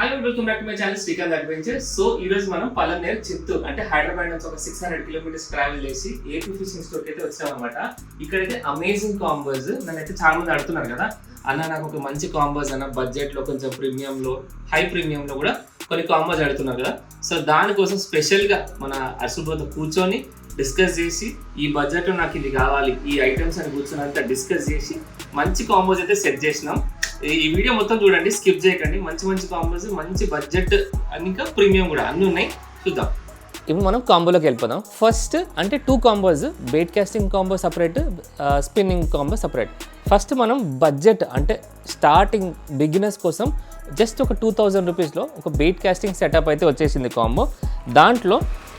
Hello welcome back to my channel Srikanth adventure so ఈ రోజు మనం పలనేర్ చిత్తూరు అంటే హైదరాబాద్ నుంచి ఒక సిక్స్ హండ్రెడ్ కిలోమీటర్స్ ట్రావెల్ చేసి ఏపీ ఫిషింగ్ స్టోర్ అయితే వచ్చాం అనమాట ఇక్కడైతే అమేజింగ్ కాంబోస్ నన్నైతే చాలా మంది అడుగుతున్నారు కదా అన్న నాకు ఒక మంచి కాంబోస్ అన్న బడ్జెట్లో కొంచెం ప్రీమియం లో హై ప్రీమియం లో కూడా కొన్ని కాంబోస్ అడుగుతున్నారు కదా. సో దానికోసం స్పెషల్గా మన అర్సులతో కూర్చొని డిస్కస్ చేసి ఈ బడ్జెట్లో నాకు ఇది కావాలి ఈ ఐటమ్స్ అని కూర్చొని అంతా డిస్కస్ చేసి మంచి కాంబోస్ అయితే సెట్ చేసినాం. ఈ వీడియో మొత్తం చూడండి స్కిప్ చేయకండి. మంచి మంచి కాంబోస్ మంచి బడ్జెట్ ఇంకా ప్రీమియం కూడా. అన్ని ఉన్నాయి. చూద్దాం. ఇప్పుడు మనం కాంబోలోకి వెళ్ళిపోదాం. ఫస్ట్ అంటే two combos bait casting combo separate spinning combo separate first మనం బడ్జెట్ అంటే స్టార్టింగ్ బిగినర్స్ కోసం జస్ట్ ఒక టూ థౌజండ్ రూపీస్లో ఒక బెయిట్ కాస్టింగ్ సెటప్ అయితే వచ్చేసింది కాంబో దాంట్లో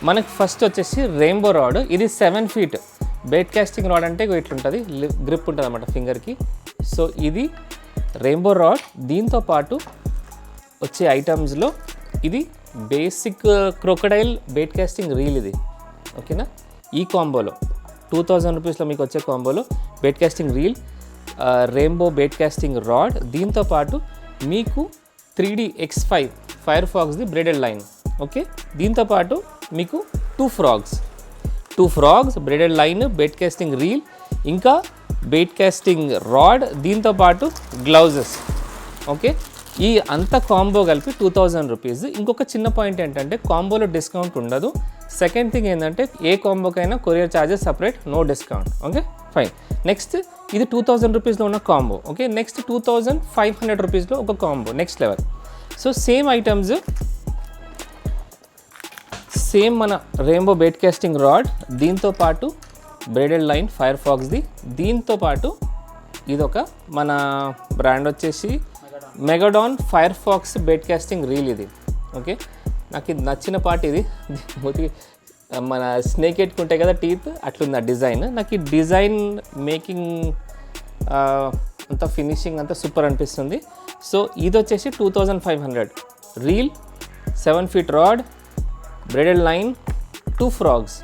మనకు ఫస్ట్ వచ్చేసి రెయిన్బో రాడ్ ఇది seven feet bait casting rod అంటే ఇట్లుంటుంది గ్రిప్ ఉంటుంది అనమాట ఫింగర్కి సో ఇది రెయిన్బో రాడ్ దీంతో పాటు వచ్చే ఐటమ్స్లో ఇది basic crocodile bait casting reel ఇది. ఓకేనా? ఈ కాంబోలో టూ థౌజండ్ రూపీస్లో మీకు వచ్చే కాంబోలో bait casting reel rainbow bait casting rod దీంతో పాటు మీకు three D X five fire ఫాక్స్ది braided line okay? దీంతో పాటు మీకు two frogs two frogs braided line bait casting reel ఇంకా బెయిట్ క్యాస్టింగ్ రాడ్ దీంతో పాటు గ్లౌజెస్. ఓకే? ఈ అంత కాంబో కలిపి టూ థౌజండ్ రూపీస్. ఇంకొక చిన్న పాయింట్ ఏంటంటే కాంబోలో డిస్కౌంట్ ఉండదు. సెకండ్ థింగ్ ఏంటంటే ఏ కాంబోకైనా courier charges separate no discount. Okay? Fine. Next ఇది టూ థౌజండ్ రూపీస్లో ఉన్న combo. Okay? Next two thousand five hundred రూపీస్లో ఒక combo. Next level. So same items same మన రెయిన్బో బెడ్ కాస్టింగ్ రాడ్ దీంతో పాటు బ్రేడెడ్ లైన్ ఫైర్ ఫాక్స్ది. దీంతో పాటు ఇది ఒక మన బ్రాండ్ వచ్చేసి megadon fire fox bait casting reel ఇది. ఓకే? నాకు ఇది నచ్చిన పార్ట్ ఇది. మన స్నేక్ ఎట్టుకుంటాయి కదా టీత్ అట్లుంది ఆ డిజైన్. నాకు ఈ డిజైన్ మేకింగ్ అంతా ఫినిషింగ్ అంతా సూపర్ అనిపిస్తుంది. సో ఇది వచ్చేసి two thousand five hundred. Reel seven feet rod braided line two frogs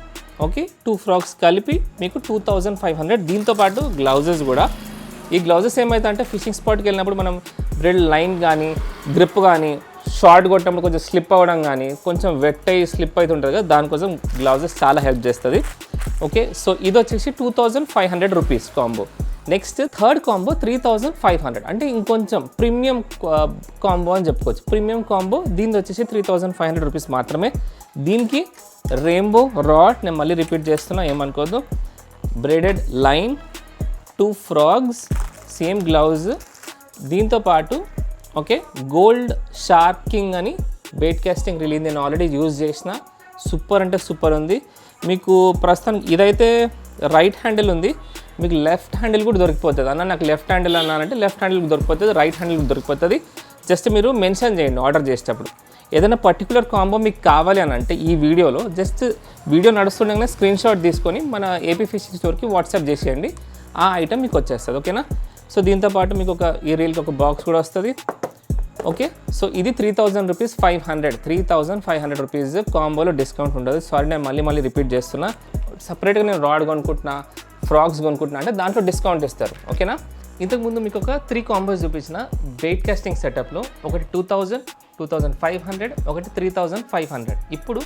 okay two frogs కలిపి మీకు టూ థౌజండ్ ఫైవ్ హండ్రెడ్ దీంతో పాటు గ్లౌజెస్ కూడా. ఈ గ్లౌజెస్ ఏమైతే అంటే ఫిషింగ్ స్పాట్కి వెళ్ళినప్పుడు మనం బ్రెడ్ లైన్ కానీ గ్రిప్ కానీ షార్ట్ కొట్టినప్పుడు కొంచెం స్లిప్ అవ్వడం కానీ కొంచెం వెట్ అయ్యి స్లిప్ అవుతుంటుంది కదా దానికోసం గ్లౌజెస్ చాలా హెల్ప్ చేస్తుంది. ఓకే సో ఇది వచ్చేసి two thousand five hundred rupees combo next third combo three thousand five hundred. అంటే ఇంకొంచెం ప్రీమియం కాంబో అని చెప్పుకోవచ్చు. ప్రీమియం కాంబో దీని వచ్చేసి three thousand five hundred rupees మాత్రమే. దీనికి రెయిన్బో రాడ్ నేను మళ్ళీ రిపీట్ చేస్తున్నా ఏమనుకోవద్దు braided line two frogs same glove దీంతో పాటు ఓకే గోల్డ్ షార్కింగ్ అని బెయిట్ కాస్టింగ్ రిలీజ్ నేను ఆల్రెడీ యూజ్ చేసిన. సూపర్ అంటే సూపర్ ఉంది. మీకు ప్రస్తుతానికి ఇదైతే రైట్ హ్యాండిల్ ఉంది. మీకు లెఫ్ట్ హ్యాండిల్ కూడా దొరికిపోతుంది. అన్న నాకు లెఫ్ట్ హ్యాండిల్ అన్నానంటే లెఫ్ట్ హ్యాండిల్ దొరికిపోతుంది రైట్ హ్యాండిల్ దొరికిపోతుంది. జస్ట్ మీరు మెన్షన్ చేయండి ఆర్డర్ చేసేటప్పుడు. ఏదైనా పర్టికులర్ కాంబో మీకు కావాలి అని అంటే ఈ వీడియోలో జస్ట్ వీడియో నడుస్తుండగానే స్క్రీన్ షాట్ తీసుకొని మన ఏపీ ఫిషింగ్ స్టోర్కి వాట్సాప్ చేసేయండి. ఆ ఐటమ్ మీకు వచ్చేస్తుంది ఓకేనా సో దీంతో పాటు మీకు ఒక ఈ రీల్కి ఒక బాక్స్ కూడా వస్తుంది. ఓకే సో ఇది three thousand rupees five hundred three thousand five hundred rupees కాంబోలో discount ఉండదు. సారీ నేను మళ్ళీ మళ్ళీ రిపీట్ చేస్తున్నా. సపరేట్గా నేను రాడ్ కొనుక్కుంటున్నా ఫ్రాక్స్ కొనుక్కుంటున్నా అంటే దాంట్లో డిస్కౌంట్ ఇస్తారు ఓకేనా? ఇంతకుముందు మీకు ఒక త్రీ కాంబోస్ చూపించిన వెయిట్ కాస్టింగ్ సెటప్లో ఒకటి two thousand two thousand five hundred ఒకటి త్రీ థౌజండ్ ఫైవ్ హండ్రెడ్ ఇప్పుడు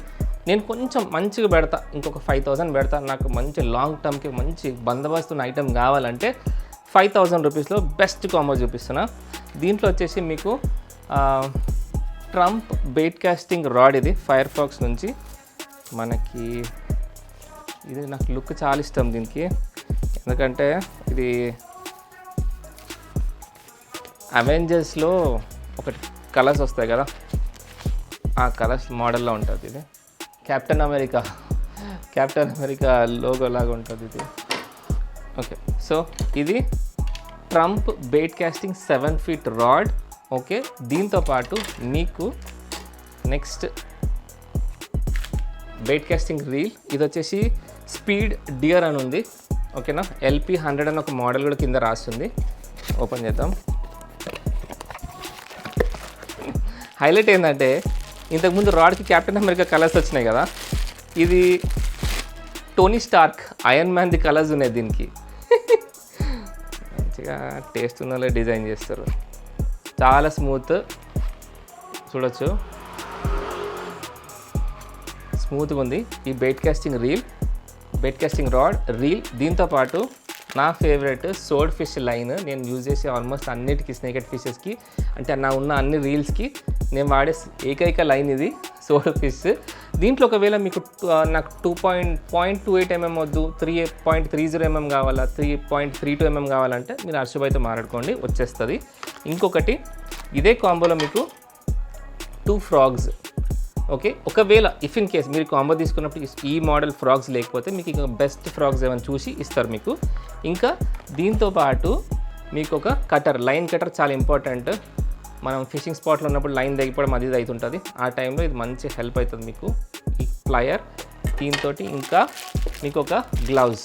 నేను కొంచెం మంచిగా పెడతా ఇంకొక ఫైవ్ థౌజండ్ పెడతా నాకు మంచి లాంగ్ టర్మ్కి మంచి బందోబస్తున్న ఐటెం కావాలంటే ఫైవ్ థౌజండ్ రూపీస్లో బెస్ట్ కాంబో చూపిస్తున్నా. దీంట్లో వచ్చేసి మీకు ట్రంప్ బెయిట్ కాస్టింగ్ రాడ్ ఇది ఫైర్ ఫాక్స్ నుంచి. మనకి ఇది నాకు లుక్ చాలా ఇష్టం దీనికి. ఎందుకంటే ఇది అవెంజర్స్లో ఒకటి కలర్స్ వస్తాయి కదా ఆ కలర్స్ మోడల్లో ఉంటుంది ఇది. Captain America Captain America logo లాగా ఉంటుంది ఇది. ఓకే సో ఇది Trump bait casting seven feet rod okay దీంతో పాటు మీకు నెక్స్ట్ బెయిట్ కాస్టింగ్ రీల్. ఇది వచ్చేసి స్పీడ్ డియర్ అని ఉంది. ఓకేనా? ఎల్పి హండ్రెడ్ అని ఒక మోడల్ కూడా కింద రాస్తుంది. ఓపెన్ చేద్దాం. హైలైట్ ఏంటంటే ఇంతకుముందు రాడ్కి క్యాప్టెన్ అమెరికా కలర్స్ వచ్చినాయి కదా. ఇది టోనీ స్టార్క్ ఐరన్ మ్యాన్ది కలర్స్ ఉన్నాయి దీనికి. మంచిగా టేస్ట్ ఉన్న డిజైన్ చేస్తారు. చాలా స్మూత్. చూడొచ్చు. స్మూత్గా ఉంది. ఈ bait casting reel bait casting rod reel దీంతో పాటు నా ఫేవరెట్ సోడ్ ఫిష్ లైన్ నేను యూజ్ చేసే ఆల్మోస్ట్ అన్నిటికీ స్నేకెట్ ఫిషెస్కి అంటే నా ఉన్న అన్ని రీల్స్కి నేను వాడే ఏకైక లైన్ ఇది సోడ్ ఫిష్. దీంట్లో ఒకవేళ మీకు నాకు two point point two eight mm వద్దు three point three zero MM కావాలా three point three two MM కావాలంటే మీరు హర్షబాయ్తో మాట్లాడుకోండి వచ్చేస్తుంది. ఇంకొకటి ఇదే కాంబోలో మీకు టూ ఫ్రాగ్స్ ఓకే? ఒకవేళ ఇఫ్ ఇన్ కేస్ మీరు కాంబో తీసుకున్నప్పుడు ఈ- మోడల్ ఫ్రాగ్స్ లేకపోతే మీకు ఇంకా బెస్ట్ ఫ్రాగ్స్ ఏమైనా చూసి ఇస్తారు మీకు. ఇంకా దీంతో పాటు మీకు ఒక కటర్ లైన్ కటర్ చాలా ఇంపార్టెంట్ మనం ఫిషింగ్ స్పాట్లో ఉన్నప్పుడు లైన్ తెగిపోవడం అది ఇది అవుతుంటుంది ఆ టైంలో ఇది మంచి హెల్ప్ అవుతుంది మీకు. ఈ ప్లయర్ దీంతో ఇంకా మీకు ఒక గ్లౌజ్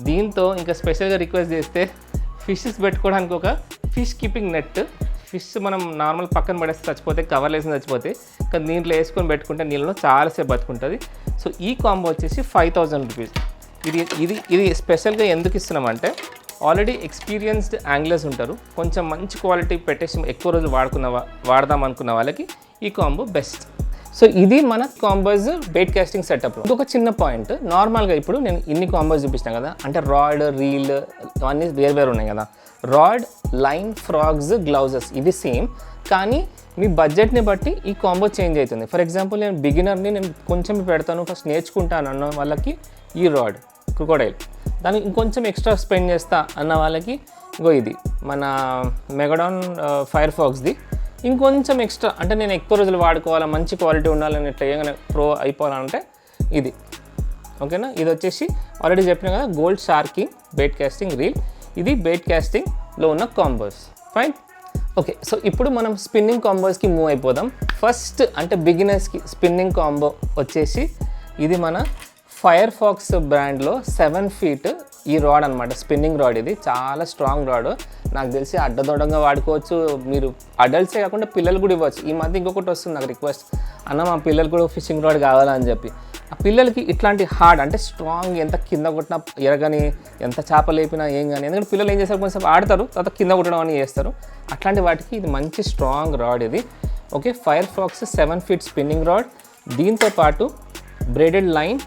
దీంతో ఇంకా స్పెషల్గా రిక్వెస్ట్ చేస్తే ఫిషెస్ పెట్టుకోవడానికి ఒక ఫిష్ కీపింగ్ నెట్ ఫిష్ మనం నార్మల్ పక్కన పడేస్తే చచ్చిపోతే కవర్లు వేసి చచ్చిపోతే కానీ దీంట్లో వేసుకొని పెట్టుకుంటే నీళ్ళలో చాలాసేపు బతుకుంటుంది. సో ఈ కాంబో వచ్చేసి ఫైవ్ థౌజండ్ రూపీస్. ఇది ఇది ఇది స్పెషల్గా ఎందుకు ఇస్తున్నామంటే ఆల్రెడీ ఎక్స్పీరియన్స్డ్ యాంగ్లర్స్ ఉంటారు. కొంచెం మంచి క్వాలిటీ పెట్టేసి ఎక్కువ రోజులు వాడుకున్న వాడదాం అనుకున్న వాళ్ళకి ఈ కాంబో బెస్ట్ సో ఇది మన కాంబోస్ బెయిట్ కాస్టింగ్ సెటప్ ఇంకొక చిన్న పాయింట్ నార్మల్గా ఇప్పుడు నేను ఇన్ని కాంబోస్ చూపించిన కదా. అంటే రాడ్ రీల్ అవన్నీ వేరు వేరు ఉన్నాయి కదా. రాడ్ లైన్ ఫ్రాగ్స్ గ్లౌజెస్ ఇది సేమ్ కానీ మీ బడ్జెట్ని బట్టి ఈ కాంబో చేంజ్ అవుతుంది. ఫర్ ఎగ్జాంపుల్ నేను బిగినర్ని నేను కొంచెం పెడతాను ఫస్ట్ నేర్చుకుంటాను అన్న వాళ్ళకి ఈ రాడ్ క్రొకోడైల్ దానికి ఇంకొంచెం ఎక్స్ట్రా స్పెండ్ చేస్తా అన్న వాళ్ళకి ఇంకో ఇది. మన మెగడాన్ ఫైర్ ఫాక్స్ది ఇంకొంచెం ఎక్స్ట్రా అంటే నేను ఎక్కువ రోజులు వాడుకోవాలా మంచి క్వాలిటీ ఉండాలని ఇట్లా ఏమైనా ప్రో అయిపోవాలంటే ఇది. ఓకేనా? ఇది వచ్చేసి ఆల్రెడీ చెప్పిన కదా gold sharking bait casting reel ఇది బెయిట్ క్యాస్టింగ్లో ఉన్న కాంబోస్ ఫైన్ ఓకే సో ఇప్పుడు మనం స్పిన్నింగ్ కాంబోస్కి మూవ్ అయిపోదాం. ఫస్ట్ అంటే బిగినర్స్కి స్పిన్నింగ్ కాంబో వచ్చేసి ఇది మన ఫైర్ ఫాక్స్ బ్రాండ్లో సెవెన్ ఫీట్ ఈ రాడ్ అనమాట స్పిన్నింగ్ రాడ్ ఇది. చాలా స్ట్రాంగ్ రాడ్ నాకు తెలిసి అడ్డదొడంగా వాడుకోవచ్చు. మీరు అడల్ట్సే కాకుండా పిల్లలు కూడా ఇవ్వచ్చు. ఈ మధ్య ఇంకొకటి వస్తుంది నాకు రిక్వెస్ట్ అన్న మా పిల్లలు కూడా ఫిషింగ్ రాడ్ కావాలని చెప్పి. ఆ పిల్లలకి ఇట్లాంటి హార్డ్ అంటే స్ట్రాంగ్ ఎంత కింద కొట్టినా ఎరగని ఎంత చేప లేపినా ఏం కానీ ఎందుకంటే పిల్లలు ఏం చేస్తారు? కొంచెం ఆడతారు తర్వాత కింద కొట్టడం అని చేస్తారు. అట్లాంటి వాటికి ఇది మంచి స్ట్రాంగ్ రాడ్ ఇది. Okay fire fox seven feet spinning rod దీంతో పాటు బ్రేడెడ్ లైన్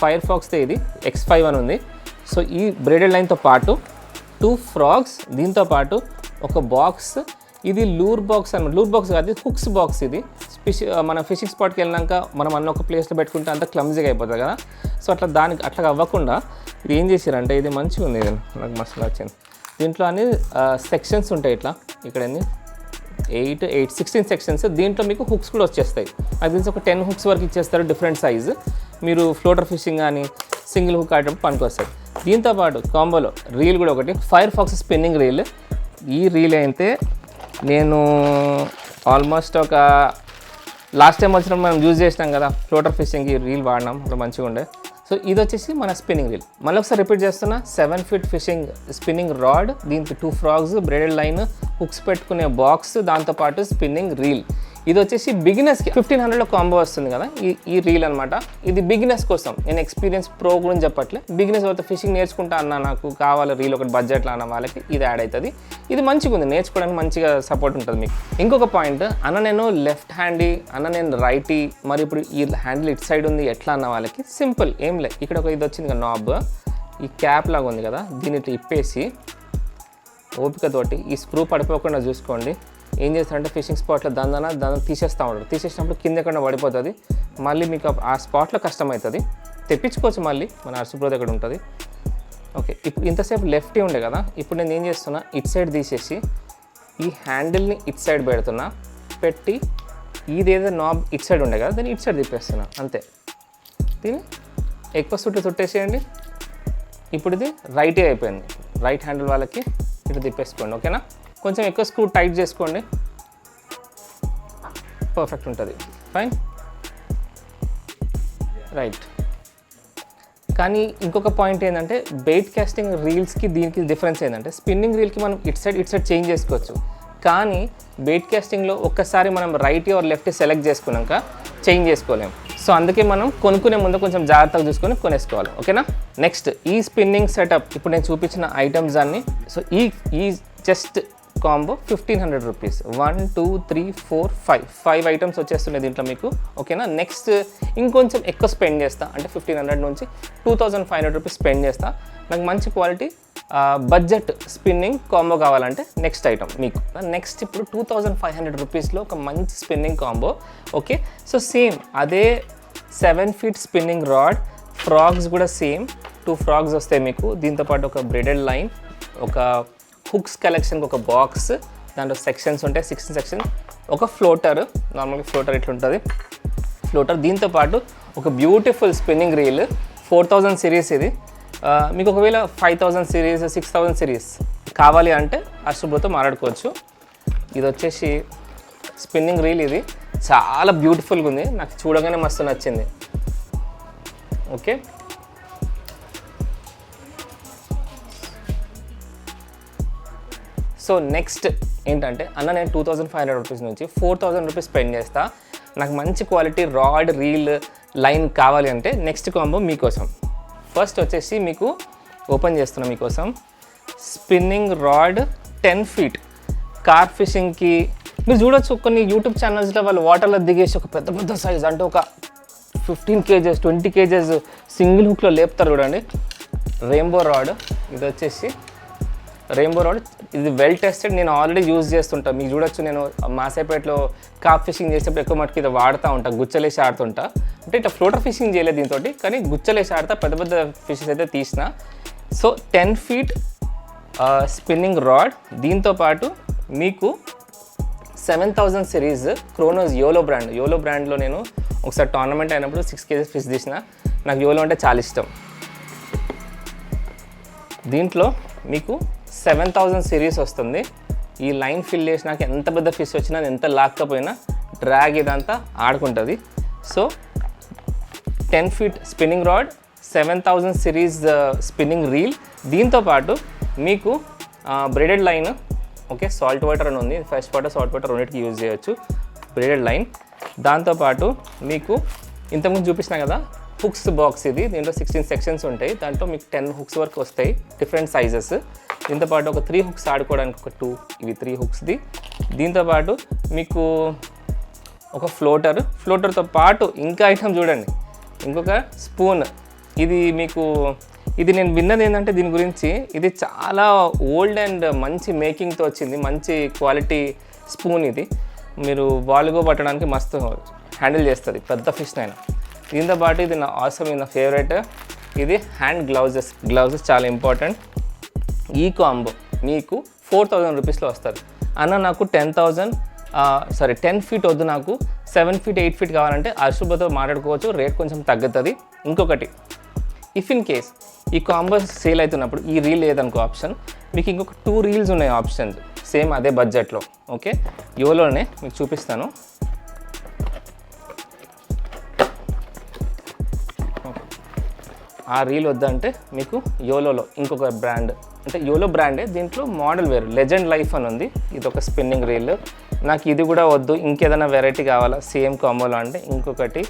ఫైర్ ఫాక్స్దే ఇది. ఎక్స్ ఫైవ్ అని ఉంది. సో ఈ బ్రేడెడ్ లైన్తో పాటు టూ ఫ్రాగ్స్ దీంతో పాటు ఒక బాక్స్ ఇది లూర్ బాక్స్ అనమాట లూర్ బాక్స్ కాదు హుక్స్ బాక్స్ ఇది. ఫిష్ మన ఫిషింగ్ స్పాట్కి వెళ్ళినాక మనం అన్న ఒక ప్లేస్లో పెట్టుకుంటే అంత క్లమ్జీగా అయిపోతుంది కదా. సో అట్లా దానికి అట్లా అవ్వకుండా ఇది ఏం చేశారంటే ఇది మంచిగా ఉంది ఇది నాకు మస్తు నచ్చింది. దీంట్లో అన్ని సెక్షన్స్ ఉంటాయి ఇట్లా. ఇక్కడ అన్ని ఎయిట్ ఎయిట్ సిక్స్టీన్ సెక్షన్స్ దీంట్లో మీకు హుక్స్ కూడా వచ్చేస్తాయి. అది తెలిసి ఒక టెన్ హుక్స్ వరకు ఇచ్చేస్తారు డిఫరెంట్ సైజ్ మీరు ఫ్లోటర్ ఫిషింగ్ కానీ సింగిల్ హుక్ ఆడేటప్పుడు పనికొస్తాయి దీంతో పాటు కాంబోలో రీల్ కూడా ఒకటి. ఫైర్ ఫాక్స్ స్పిన్నింగ్ రీల్ ఈ రీల్ అయితే నేను ఆల్మోస్ట్ ఒక లాస్ట్ టైం వచ్చినప్పుడు మనం యూజ్ చేసినాం కదా ఫ్లోటర్ ఫిషింగ్కి రీల్ వాడినాం అప్పుడు మంచిగా ఉండే. సో ఇది వచ్చేసి మన స్పిన్నింగ్ రీల్ మళ్ళీ ఒకసారి రిపీట్ చేస్తున్నా seven feet fishing spinning rod దీనికి two frogs braided line hooks పెట్టుకునే బాక్స్ దాంతోపాటు స్పిన్నింగ్ రీల్ ఇది వచ్చేసి బిగినర్స్కి ఫిఫ్టీన్ హండ్రెడ్లో కాంబో వస్తుంది కదా ఈ ఈ రీల్ అనమాట ఇది బిగినర్స్ కోసం నేను ఎక్స్పీరియన్స్ ప్రో గురించి చెప్పట్లే. బిగినర్స్ అయితే ఫిషింగ్ నేర్చుకుంటా అన్న నాకు కావాలి రీల్ ఒకటి బడ్జెట్లో అన్న వాళ్ళకి ఇది యాడ్ అవుతుంది ఇది మంచిగా ఉంది నేర్చుకోవడానికి మంచిగా సపోర్ట్ ఉంటుంది మీకు. ఇంకొక పాయింట్ అన్న నేను లెఫ్ట్ హ్యాండీ అన్న నేను రైటీ మరి ఇప్పుడు ఈ హ్యాండిల్ ఇటు సైడ్ ఉంది ఎట్లా అన్న వాళ్ళకి సింపుల్ ఏం లే. ఇక్కడ ఒక ఇది వచ్చింది కదా నాబ్ ఈ క్యాప్ లాగా ఉంది కదా దీన్ని ఇప్పేసి ఓపికతోటి ఈ స్క్రూ పడిపోకుండా చూసుకోండి. ఏం చేస్తారంటే ఫిషింగ్ స్పాట్లో దందన దాన్ని తీసేస్తూ ఉంటారు. తీసేసినప్పుడు కింద ఎక్కడ పడిపోతుంది. మళ్ళీ మీకు ఆ- స్పాట్లో కష్టమవుతుంది తెప్పించుకోవచ్చు మళ్ళీ మన అరసుప్రో దగ్గర ఉంటుంది. ఓకే ఇప్పుడు ఇంతసేపు లెఫ్ట్ ఉండే కదా ఇప్పుడు నేను ఏం చేస్తున్నా ఇట్ సైడ్ తీసేసి ఈ హ్యాండిల్ని ఇట్ సైడ్ పెడుతున్నా పెట్టి ఇదేదో నాబ్ ఇట్ సైడ్ ఉండే కదా దాన్ని ఇట్ సైడ్ తిప్పేస్తున్నా అంతే. దీన్ని ఎక్కువ సుట్టు చుట్టేసేయండి. ఇప్పుడు ఇది రైటే అయిపోయింది. రైట్ హ్యాండిల్ వాళ్ళకి ఇటు తిప్పేసుకోండి ఓకేనా? కొంచెం ఎక్కువ స్క్రూ టైట్ చేసుకోండి. పర్ఫెక్ట్ ఉంటుంది. ఫైన్ రైట్ కానీ ఇంకొక పాయింట్ ఏంటంటే బెయిట్ కాస్టింగ్ రీల్స్కి దీనికి డిఫరెన్స్ ఏంటంటే స్పిన్నింగ్ రీల్కి మనం it side it side change చేసుకోవచ్చు. కానీ బెయిట్ కాస్టింగ్లో ఒక్కసారి మనం రైట్ ఆర్ లెఫ్ట్ సెలెక్ట్ చేసుకున్నాక చేంజ్ చేసుకోలేము సో అందుకే మనం కొనుక్కునే ముందు కొంచెం జాగ్రత్తగా చూసుకొని కొనేసుకోవాలి. ఓకేనా నెక్స్ట్ ఈ స్పిన్నింగ్ సెటప్ ఇప్పుడు నేను చూపించిన ఐటమ్స్ అన్ని సో ఈ ఈ just combo fifteen hundred rupees. One two three four five. Five items వచ్చేస్తున్నాయి దీంట్లో మీకు. ఓకేనా? నెక్స్ట్ ఇంకొంచెం ఎక్కువ స్పెండ్ చేస్తా. అంటే ఫిఫ్టీన్ హండ్రెడ్ నుంచి two thousand five hundred rupees spend చేస్తా. నాకు మంచి క్వాలిటీ బడ్జెట్ స్పిన్నింగ్ కాంబో కావాలంటే నెక్స్ట్ ఐటమ్ మీకు. నెక్స్ట్ ఇప్పుడు టూ థౌజండ్ ఫైవ్ హండ్రెడ్ రూపీస్లో ఒక మంచి spinning combo. Okay? So same అదే seven feet spinning rod frogs కూడా సేమ్. టూ ఫ్రాగ్స్ వస్తాయి మీకు. దీంతోపాటు ఒక బ్రెడెడ్ లైన్ ఒక హుక్స్ కలెక్షన్కి ఒక బాక్స్ దాంట్లో సెక్షన్స్ ఉంటాయి సిక్స్టీన్ సెక్షన్. ఒక ఫ్లోటర్ నార్మల్గా ఫ్లోటర్ ఇట్లుంటుంది. ఫ్లోటర్ దీంతో పాటు ఒక beautiful spinning reel four thousand series ఇది. మీకు ఒకవేళ five thousand series six thousand series కావాలి అంటే అశుభ్రతో మాట్లాడుకోవచ్చు. ఇది వచ్చేసి స్పిన్నింగ్ రీల్ ఇది. చాలా బ్యూటిఫుల్గా ఉంది. నాకు చూడగానే మస్తు నచ్చింది. ఓకే? సో నెక్స్ట్ ఏంటంటే అన్న నేను two thousand five hundred rupees నుంచి ఫోర్ థౌజండ్ రూపీస్ స్పెండ్ చేస్తా. నాకు మంచి క్వాలిటీ రాడ్ రీల్ లైన్ కావాలి అంటే నెక్స్ట్ కాంబో మీకోసం. ఫస్ట్ వచ్చేసి మీకు ఓపెన్ చేస్తున్నా మీకోసం. Spinning rod ten feet carp ఫిషింగ్కి మీరు చూడొచ్చు కొన్ని యూట్యూబ్ ఛానల్స్లో వాళ్ళు వాటర్లో దిగేసి ఒక పెద్ద పెద్ద సైజ్ అంటే ఒక fifteen kgs twenty kgs single హుక్లో లేపుతారు చూడండి. రెయిన్బో రాడ్ ఇది వచ్చేసి రెయిన్బో రాడ్ ఇది వెల్ టెస్టెడ్ నేను ఆల్రెడీ యూజ్ చేస్తుంటా. మీకు చూడొచ్చు నేను మాసేపేటలో కాప్ ఫిషింగ్ చేసేటప్పుడు ఎక్కువ మటుకు ఇది వాడుతూ ఉంటా గుచ్చలేసి ఆడుతుంటా. అంటే ఇట్లా ఫ్లోటర్ ఫిషింగ్ చేయలేదు దీంతో కానీ గుచ్చలేసి ఆడతా పెద్ద పెద్ద ఫిషెస్ అయితే తీసిన. So ten feet spinning rod దీంతో పాటు మీకు seven thousand series Kronos Yolo brand Yolo బ్రాండ్లో నేను ఒకసారి టోర్నమెంట్ అయినప్పుడు సిక్స్ కేజీస్ ఫిష్ తీసిన. నాకు యోలో అంటే చాలా ఇష్టం. దీంట్లో మీకు సెవెన్ థౌజండ్ సిరీస్ వస్తుంది. ఈ లైన్ ఫిల్ చేసినాక ఎంత పెద్ద ఫిష్ వచ్చినా ఎంత లాక్కపోయినా డ్రాగ్ ఇదంతా ఆడుకుంటుంది. So ten feet spinning rod seven thousand series spinning reel దీంతో పాటు మీకు braided line okay salt water అని ఉంది. ఫ్రెష్ వాటర్ సాల్ట్ వాటర్ రెండింటికి యూజ్ చేయొచ్చు. బ్రెడెడ్ లైన్ దాంతోపాటు మీకు ఇంతకుముందు చూపించిన కదా హుక్స్ బాక్స్ ఇది. దీంట్లో సిక్స్టీన్ సెక్షన్స్ ఉంటాయి. దాంట్లో మీకు టెన్ హుక్స్ వరకు వస్తాయి. డిఫరెంట్ సైజెస్ దీంతోపాటు ఒక త్రీ హుక్స్ ఆడుకోవడానికి ఒక టూ ఇవి త్రీ హుక్స్ది దీంతోపాటు మీకు ఒక ఫ్లోటర్ ఫ్లోటర్తో పాటు ఇంకా ఐటమ్ చూడండి. ఇంకొక స్పూన్ ఇది మీకు ఇది నేను విన్నది ఏంటంటే దీని గురించి ఇది చాలా ఓల్డ్ అండ్ మంచి మేకింగ్తో వచ్చింది. మంచి క్వాలిటీ స్పూన్ ఇది. మీరు వాలుగో పట్టడానికి మస్తు హ్యాండిల్ చేస్తుంది. పెద్ద ఫిష్ అయినా దీంతో పాటు ఇది నా ఆసమ్ నా ఫేవరెట్ ఇది హ్యాండ్ గ్లౌజెస్ గ్లౌజెస్ చాలా ఇంపార్టెంట్ ఈ కాంబో మీకు ఫోర్ థౌజండ్ రూపీస్లో వస్తుంది. అన్న నాకు ten thousand sorry ten feet వద్దు నాకు. సెవెన్ ఫీట్ ఎయిట్ ఫీట్ కావాలంటే అశుభతో మాట్లాడుకోవచ్చు. రేట్ కొంచెం తగ్గుతుంది. ఇంకొకటి ఇఫ్ ఇన్ కేస్ ఈ కాంబో సేల్ అవుతున్నప్పుడు ఈ రీల్ లేదనుకో ఆప్షన్ మీకు ఇంకొక టూ రీల్స్ ఉన్నాయి ఆప్షన్స్ సేమ్ అదే బడ్జెట్లో ఓకే యోలోనే మీకు చూపిస్తాను. ఆ రీల్ వద్దంటే మీకు యోలోలో ఇంకొక బ్రాండ్ అంటే యోలో బ్రాండే దీంట్లో మోడల్ వేరు. లెజెండ్ లైఫ్ అని ఉంది. ఇది ఒక స్పిన్నింగ్ రీల్ నాకు ఇది కూడా వద్దు. ఇంకేదైనా వెరైటీ కావాలా? సేమ్ కాంబోలో అంటే ఇంకొకటి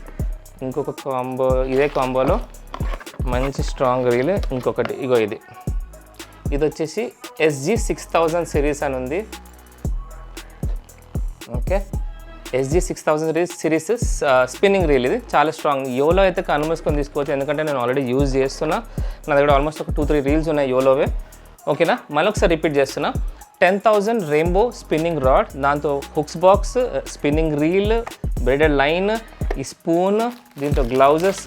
ఇంకొక కాంబో ఇదే కాంబోలో మంచి స్ట్రాంగ్ రీల్ ఇంకొకటి. ఇగో ఇది. ఇది వచ్చేసి ఎస్జీ సిక్స్ థౌజండ్ సిరీస్ అని ఉంది. Okay? SG six thousand series series spinning reel ఇది. చాలా స్ట్రాంగ్ యోలో అయితే కనుమూసుకొని తీసుకోవచ్చు. ఎందుకంటే నేను ఆల్రెడీ యూజ్ చేస్తున్నా. నా దగ్గర ఆల్మోస్ట్ ఒక టూ త్రీ రీల్స్ ఉన్నాయి యోలోవే ఓకేనా మళ్ళీ ఒకసారి రిపీట్ చేస్తున్నా. Ten thousand rainbow spinning rod దాంతో hooks box spinning reel braided line ఈ స్పూన్ దీంతో గ్లౌజెస్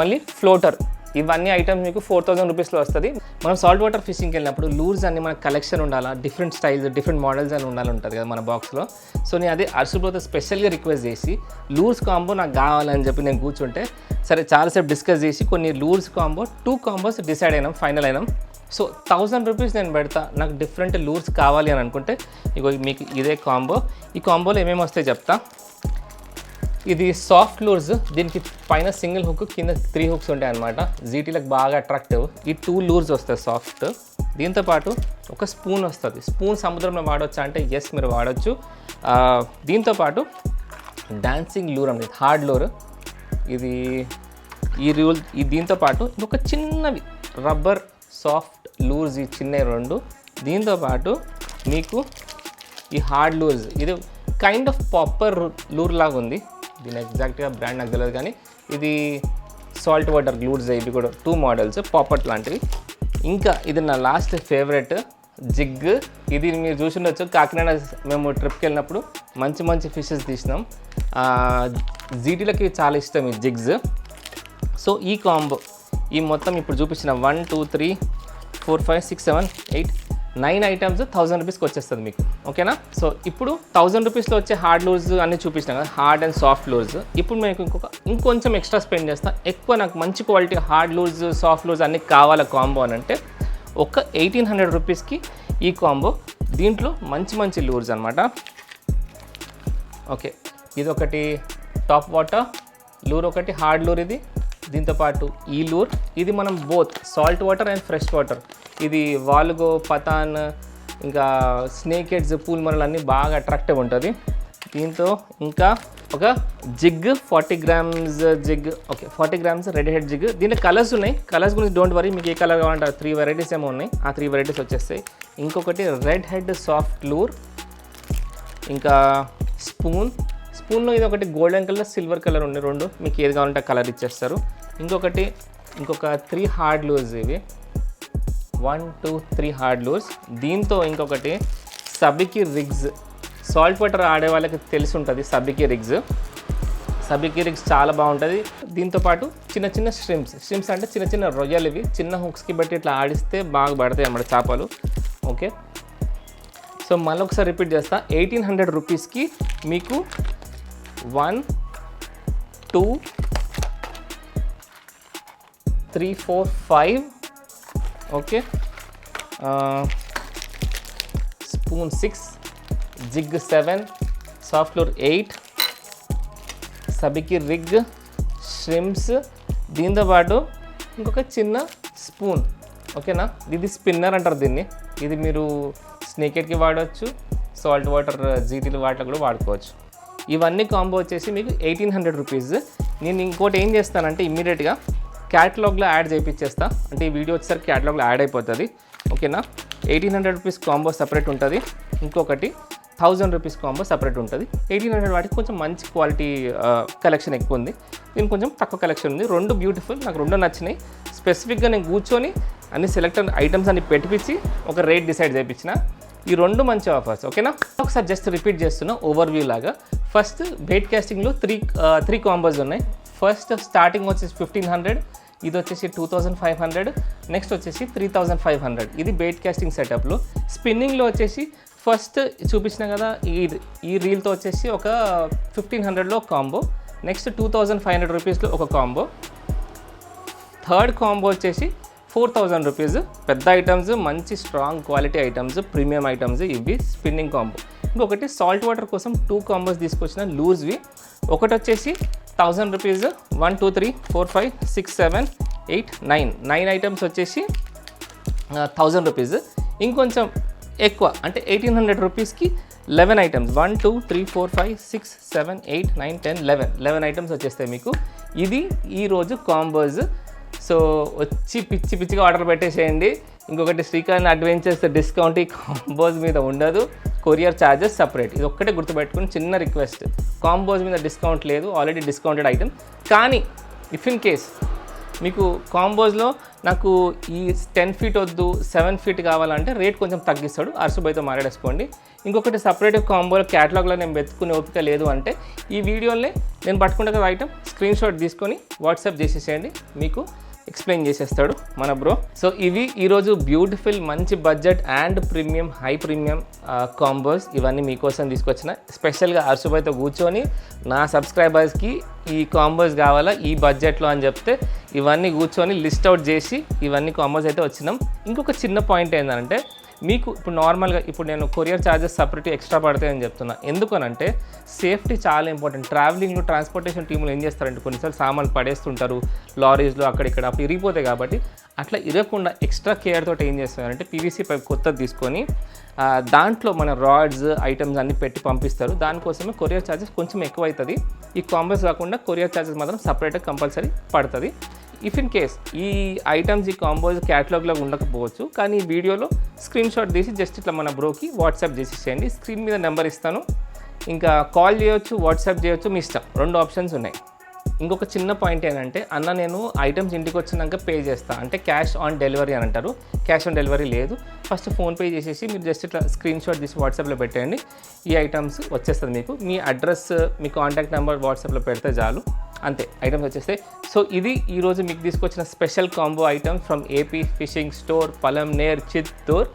మళ్ళీ ఫ్లోటర్ ఇవన్నీ ఐటమ్స్ మీకు ఫోర్ థౌసండ్ రూపీస్లో వస్తుంది. మనం సాల్ట్ వాటర్ ఫిషింగ్కి వెళ్ళినప్పుడు లూర్స్ అన్ని మన కలెక్షన్ ఉండాలా? డిఫరెంట్ స్టైల్స్ డిఫరెంట్ మోడల్స్ అని ఉండాలి ఉంటుంది కదా మన బాక్స్లో సో నేను అదే అరుసుబ్రోతో స్పెషల్గా రిక్వెస్ట్ చేసి లూర్స్ కాంబో నాకు కావాలని చెప్పి నేను కూర్చుంటే సరే చాలాసేపు డిస్కస్ చేసి కొన్ని lures combo two combos decide అయినాం ఫైనల్ అయినాం. సో థౌజండ్ రూపీస్ నేను పెడతా నాకు డిఫరెంట్ లూర్స్ కావాలి అని అనుకుంటే ఇగో మీకు ఇదే కాంబో ఈ కాంబోలో ఏమేమి వస్తాయి చెప్తా? ఇది సాఫ్ట్ లూర్స్ దీనికి పైన సింగిల్ హుక్ కింద త్రీ హుక్స్ ఉంటాయి అనమాట జీటీలకు బాగా అట్రాక్టివ్ ఈ టూ లూర్స్ వస్తాయి సాఫ్ట్ దీంతో పాటు ఒక స్పూన్ వస్తుంది. స్పూన్ సముద్రంలో వాడవచ్చా అంటే ఎస్ మీరు వాడచ్చు. దీంతోపాటు దీంతో పాటు డాన్సింగ్ లూర్ అనేది హార్డ్ లూర్ ఇది ఈ రూల్ ఈ దీంతో పాటు ఒక చిన్నవి రబ్బర్ సాఫ్ట్ లూర్స్ ఈ చిన్న రెండు. దీంతో పాటు మీకు ఈ హార్డ్ లూర్స్ ఇది కైండ్ ఆఫ్ పాపర్ లూర్ లాగా ఉంది. దీని ఎగ్జాక్ట్గా బ్రాండ్ నాకు తెలియదు కానీ ఇది సాల్ట్ వాటర్ గ్లూడ్స్ ఇవి కూడా టూ మోడల్స్ పాపట్ లాంటివి. ఇంకా ఇది నా లాస్ట్ ఫేవరెట్ జిగ్. ఇది మీరు చూసిండొచ్చు కాకినాడ మేము ట్రిప్కి వెళ్ళినప్పుడు మంచి మంచి ఫిషెస్ తీసినాం. జీటీలకి చాలా ఇష్టం ఈ జిగ్స్ సో ఈ కాంబో ఈ మొత్తం ఇప్పుడు చూపించిన one two three four five six seven eight nine items thousand రూపీస్కి వచ్చేస్తుంది మీకు. ఓకేనా? సో ఇప్పుడు థౌజండ్ రూపీస్లో వచ్చే హార్డ్ లూర్స్ అన్నీ చూపించినాం కదా హార్డ్ అండ్ సాఫ్ట్ లూర్స్. ఇప్పుడు మీకు ఇంకొక ఇంకొంచెం ఎక్స్ట్రా స్పెండ్ చేస్తా. ఎక్కువ నాకు మంచి quality hard lures soft lures అన్నీ కావాలా కాంబో అని అంటే ఒక ఎయిటీన్ హండ్రెడ్ రూపీస్కి ఈ కాంబో దీంట్లో మంచి మంచి లూర్స్ అనమాట ఓకే ఇది ఒకటి టాప్ వాటర్ లూర్ ఒకటి హార్డ్ లూర్ ఇది. దీంతోపాటు ఈ లూర్ ఇది మనం both salt water and fresh water. ఇది వాల్గో పతాన్ ఇంకా స్నేక్ హెడ్స్ పూల్ మరలు అన్నీ బాగా అట్రాక్టివ్ ఉంటుంది. దీంతో ఇంకా ఒక jig forty grams jig okay forty grams red head jig. దీంట్లో కలర్స్ ఉన్నాయి. కలర్స్ గురించి డోంట్ వరీ మీకు ఏ కలర్ కావాలంటే త్రీ వెరైటీస్ ఏమో ఉన్నాయి. ఆ త్రీ వెరైటీస్ వచ్చేస్తాయి. ఇంకొకటి రెడ్ హెడ్ సాఫ్ట్ లూర్ ఇంకా స్పూన్ స్పూన్లో ఇది ఒకటి గోల్డెన్ కలర్ సిల్వర్ కలర్ ఉన్నాయి రెండు. మీకు ఏది కావాలంటే కలర్ ఇచ్చేస్తారు. ఇంకొకటి ఇంకొక త్రీ హార్డ్ లూజ్ ఇవి. One two three hard lures దీంతో ఇంకొకటి సబికి రిగ్స్. సాల్ట్ వాటర్ ఆడే వాళ్ళకి తెలిసి ఉంటుంది సబికి రిగ్స్. సబికి రిగ్స్ చాలా బాగుంటుంది. దీంతో పాటు చిన్న చిన్న స్ట్రిమ్స్. స్ట్రిమ్స్ అంటే చిన్న చిన్న రొయ్యలు ఇవి. చిన్న హుక్స్కి బట్టి ఇట్లా ఆడిస్తే బాగా పడతాయి అన్నమాట చేపలు. ఓకే? సో మళ్ళీ ఒకసారి రిపీట్ చేస్తా. ఎయిటీన్ హండ్రెడ్ రూపీస్కి మీకు one two three four five okay spoon six jig seven soft lure eight సబికి rig shrimps దీంతో పాటు ఇంకొక చిన్న స్పూన్. ఓకేనా ఇది స్పిన్నర్ అంటారు దీన్ని. ఇది మీరు స్నేకెట్కి వాడవచ్చు సాల్ట్ వాటర్ జీటీలు వాటిలో కూడా వాడుకోవచ్చు. ఇవన్నీ కాంబో వచ్చేసి మీకు ఎయిటీన్ హండ్రెడ్ రూపీస్ నేను ఇంకోటి ఏం చేస్తానంటే ఇమ్మీడియట్గా క్యాటలాగ్లో యాడ్ చేయించేస్తా అంటే ఈ వీడియో వచ్చేసరికి క్యాటలాగ్లో యాడ్ అయిపోతుంది. ఓకేనా? Eighteen hundred rupees combo separate ఉంటుంది. ఇంకొకటి థౌజండ్ రూపీస్ కాంబో సపరేట్ ఉంటుంది. ఎయిటీన్ హండ్రెడ్ వాటికి కొంచెం మంచి క్వాలిటీ కలెక్షన్ ఎక్కువ ఉంది. దీనికి కొంచెం తక్కువ కలెక్షన్ ఉంది. రెండు బ్యూటిఫుల్ నాకు రెండు నచ్చినాయి. స్పెసిఫిక్గా నేను కూర్చొని అన్ని సెలెక్ట్ ఐటమ్స్ అన్ని పెట్టిపించి ఒక రేట్ డిసైడ్ చేయించిన ఈ రెండు మంచి ఆఫర్స్ ఓకేనా? ఒకసారి జస్ట్ రిపీట్ చేస్తున్నా ఓవర్వ్యూ లాగా. ఫస్ట్ బేట్ క్యాస్టింగ్లో త్రీ త్రీ కాంబోస్ ఉన్నాయి. ఫస్ట్ స్టార్టింగ్ వచ్చేసి ఫిఫ్టీన్ హండ్రెడ్ ఇది వచ్చేసి two thousand five hundred next వచ్చేసి త్రీ థౌజండ్ ఫైవ్ హండ్రెడ్. ఇది బెయిట్ క్యాస్టింగ్ సెటప్లో. స్పిన్నింగ్లో వచ్చేసి ఫస్ట్ చూపించిన కదా ఈ ఈ రీల్తో వచ్చేసి ఒక ఫిఫ్టీన్ హండ్రెడ్లో combo next two thousand five hundred రూపీస్లో ఒక కాంబో. థర్డ్ కాంబో వచ్చేసి ఫోర్ థౌజండ్ రూపీస్. పెద్ద ఐటమ్స్ మంచి strong quality items premium items ఇవి స్పిన్నింగ్ కాంబో. ఇంకొకటి సాల్ట్ వాటర్ కోసం టూ కాంబోస్ తీసుకొచ్చిన లూజ్వి. ఒకటి వచ్చేసి thousand rupees one two three four five six seven eight nine nine items వచ్చేసి థౌజండ్ రూపీస్ ఇంకొంచెం ఎక్కువ అంటే ఎయిటీన్ హండ్రెడ్ రూపీస్కి eleven items one two three four five six seven eight nine ten eleven eleven items వచ్చేస్తాయి మీకు. ఇది ఈరోజు combos so వచ్చి పిచ్చి పిచ్చిగా ఆర్డర్ పెట్టేసేయండి. ఇంకొకటి శ్రీకాంత్ అడ్వెంచర్స్ డిస్కౌంట్ ఈ కాంబోస్ మీద ఉండదు. కొరియర్ ఛార్జెస్ సపరేట్ ఇది ఒక్కటే గుర్తుపెట్టుకుని చిన్న రిక్వెస్ట్ కాంబోస్ మీద డిస్కౌంట్ లేదు. ఆల్రెడీ డిస్కౌంటెడ్ ఐటమ్ కానీ ఇఫ్ ఇన్ కేస్ మీకు కాంబోస్లో నాకు ఈ టెన్ ఫీట్ వద్దు సెవెన్ ఫీట్ కావాలంటే రేట్ కొంచెం తగ్గిస్తాడు. అరసుబైతో మాట్లాడేసుకోండి ఇంకొకటి సపరేట్ కాంబో క్యాటలాగ్లో నేను వెతుకునే ఓపిక లేదు అంటే ఈ వీడియోని నేను పట్టుకుంటే కదా ఐటమ్ స్క్రీన్ షాట్ తీసుకొని వాట్సాప్ చేసేసేయండి. మీకు ఎక్స్ప్లెయిన్ చేసేస్తాడు మన బ్రో. సో ఇవి ఈరోజు బ్యూటిఫుల్ మంచి budget and premium high premium combos ఇవన్నీ మీకోసం తీసుకొచ్చిన. స్పెషల్గా అర్సుబాయ్తో కూర్చొని నా సబ్స్క్రైబర్స్కి ఈ కాంబోస్ కావాలా ఈ బడ్జెట్లో అని చెప్తే ఇవన్నీ కూర్చొని లిస్ట్ అవుట్ చేసి ఇవన్నీ కాంబోస్ అయితే వచ్చినాం. ఇంకొక చిన్న పాయింట్ ఏంటంటే మీకు ఇప్పుడు నార్మల్గా ఇప్పుడు నేను కొరియర్ ఛార్జెస్ సపరేట్ ఎక్స్ట్రా పడతాయని చెప్తున్నా. ఎందుకనంటే సేఫ్టీ చాలా ఇంపార్టెంట్. ట్రావెలింగ్లో ట్రాన్స్పోర్టేషన్ టీంలో ఏం చేస్తారంటే కొన్నిసార్లు సామాన్లు పడేస్తుంటారు లారీస్లో అక్కడ ఇక్కడ అప్పుడు ఇరిగిపోతాయి కాబట్టి అట్లా ఇరగకుండా ఎక్స్ట్రా కేర్ తోటి ఏం చేస్తారంటే పీవీసీ పైప్ కొత్తది తీసుకొని దాంట్లో మన రాడ్స్ ఐటమ్స్ అన్ని పెట్టి పంపిస్తారు. దానికోసమే కొరియర్ ఛార్జెస్ కొంచెం ఎక్కువ అవుతుంది ఈ కాంబోస్ కాకుండా కొరియర్ ఛార్జెస్ మాత్రం సపరేట్గా కంపల్సరీ పడుతుంది. ఇఫ్ ఇన్ కేస్ ఈ ఐటమ్స్ ఈ కాంబోస్ క్యాటలాగ్లో ఉండకపోవచ్చు కానీ ఈ వీడియోలో స్క్రీన్ షాట్ తీసి జస్ట్ ఇట్లా మన బ్రోకి వాట్సాప్ చేసేసేయండి స్క్రీన్ మీద నెంబర్ ఇస్తాను. ఇంకా కాల్ చేయొచ్చు వాట్సాప్ చేయొచ్చు మీ ఇష్టం. రెండు ఆప్షన్స్ ఉన్నాయి. ఇంకొక చిన్న పాయింట్ ఏంటంటే అన్న నేను ఐటమ్స్ ఇంటికి వచ్చినాక పే చేస్తా. అంటే క్యాష్ ఆన్ డెలివరీ అని అంటారు. క్యాష్ ఆన్ డెలివరీ లేదు. ఫస్ట్ ఫోన్పే చేసేసి మీరు జస్ట్ ఇట్లా స్క్రీన్ షాట్ తీసి వాట్సాప్లో పెట్టండి ఈ ఐటమ్స్ వచ్చేస్తుంది మీకు. మీ అడ్రస్ మీ కాంటాక్ట్ నెంబర్ వాట్సాప్లో పెడితే చాలు. అంతే ఐటమ్స్ వచ్చేస్తాయి. సో ఇది ఈరోజు మీకు తీసుకొచ్చిన special combo item from AP fishing store Palamaner Chittoor.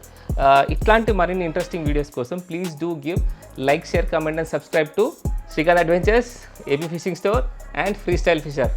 ఇట్లాంటి మరిన్ని ఇంట్రెస్టింగ్ వీడియోస్ కోసం please do give like share comment and subscribe to Srikanth Adventures AP fishing store. And freestyle fisher